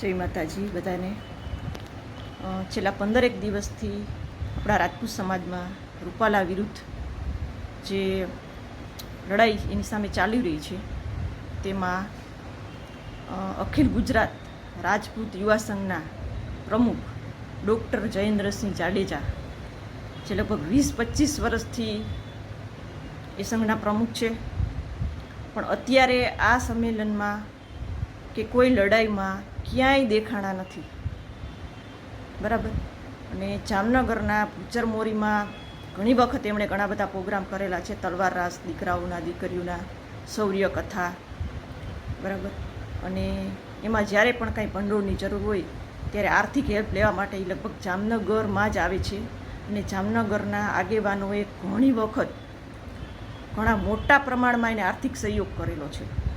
જય માતાજી બધાને. છેલ્લા પંદરેક દિવસથી આપણા રાજપૂત સમાજમાં રૂપાલા વિરુદ્ધ જે લડાઈ એની સામે ચાલી રહી છે, તેમાં અખિલ ગુજરાત રાજપૂત યુવા સંઘના પ્રમુખ ડૉક્ટર જયેન્દ્રસિંહ જાડેજા જે લગભગ વીસ પચીસ વર્ષથી એ સંઘના પ્રમુખ છે. પણ અત્યારે આ સંમેલનમાં કે કોઈ લડાઈમાં ક્યાંય દેખાણા નથી. બરાબર? અને જામનગરના ભૂચર મોરીમાં ઘણી વખત એમણે ઘણા બધા પ્રોગ્રામ કરેલા છે. તલવાર રાસ, દીકરાઓના, દીકરીઓના, શૌર્ય કથા. બરાબર? અને એમાં જ્યારે પણ કાંઈ ભંડોળની જરૂર હોય, ત્યારે આર્થિક હેલ્પ લેવા માટે એ લગભગ જામનગરમાં જ આવે છે. અને જામનગરના આગેવાનોએ ઘણી વખત ઘણા મોટા પ્રમાણમાં એને આર્થિક સહયોગ કરેલો છે.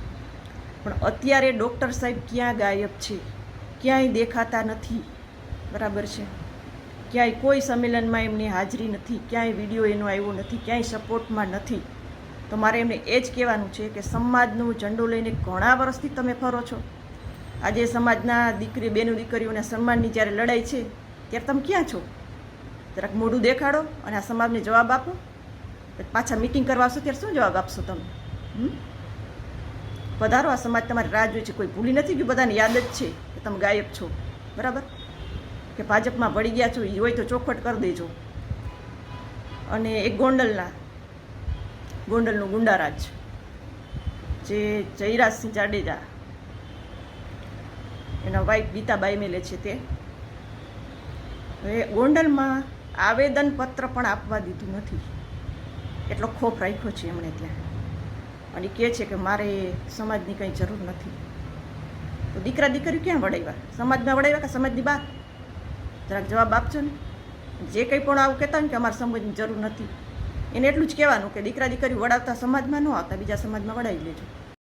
પણ અત્યારે ડૉક્ટર સાહેબ ક્યાં ગાયબ છે? ક્યાંય દેખાતા નથી. બરાબર છે? ક્યાંય કોઈ સંમેલનમાં એમની હાજરી નથી, ક્યાંય વીડિયો એનો આવ્યો નથી, ક્યાંય સપોર્ટમાં નથી. તો મારે એમને એ જ કહેવાનું છે કે સમાજનો ઝંડો લઈને ઘણા વર્ષથી તમે ફરો છો. આજે સમાજના દીકરી, બેનું દીકરીઓના સન્માનની જ્યારે લડાઈ છે, ત્યારે તમે ક્યાં છો? જરાક મોઢું દેખાડો અને આ સમાજને જવાબ આપો. પાછા મિટિંગ કરવા આવશો ત્યારે શું જવાબ આપશો તમે? હમ? પધારો આ સમાજ તમારી રાહ જોઈ છે. કોઈ ભૂલી નથી ગયું? બધાને યાદ જ છે કે તમે ગાયબ છો. બરાબર? કે ભાજપમાં ભળી ગયા છો એ હોય તો ચોખવટ કરી દેજો. અને એક ગોંડલના, ગોંડલનું ગુંડારાજ જે જયરાજસિંહ જાડેજા, એના વાઈફ ગીતાબાઈ મેલે છે તે. હવે ગોંડલમાં આવેદનપત્ર પણ આપવા દીધું નથી. એટલો ખોફ રાખ્યો છે એમણે ત્યાં. અને કહે છે કે મારે સમાજની કંઈ જરૂર નથી. તો દીકરા દીકરીઓ ક્યાં વડાવ્યા સમાજમાં વડાવ્યા કે સમાજની બહાર? જરાક જવાબ આપજો ને. જે કંઈ પણ આવું કહેતા ને કે અમારે સમાજની જરૂર નથી. એને એટલું જ કહેવાનું કે દીકરા દીકરી વડાવતા સમાજમાં ન આવતા, બીજા સમાજમાં વડાવી લેજો.